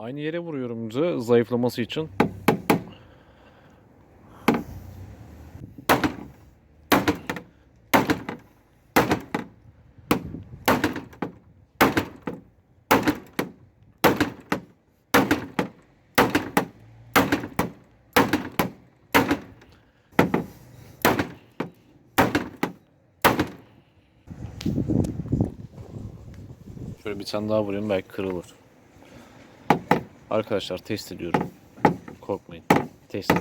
Aynı yere vuruyorum zayıflaması için. Şöyle bir tane daha vurayım belki kırılır. Arkadaşlar test ediyorum. Korkmayın. Test.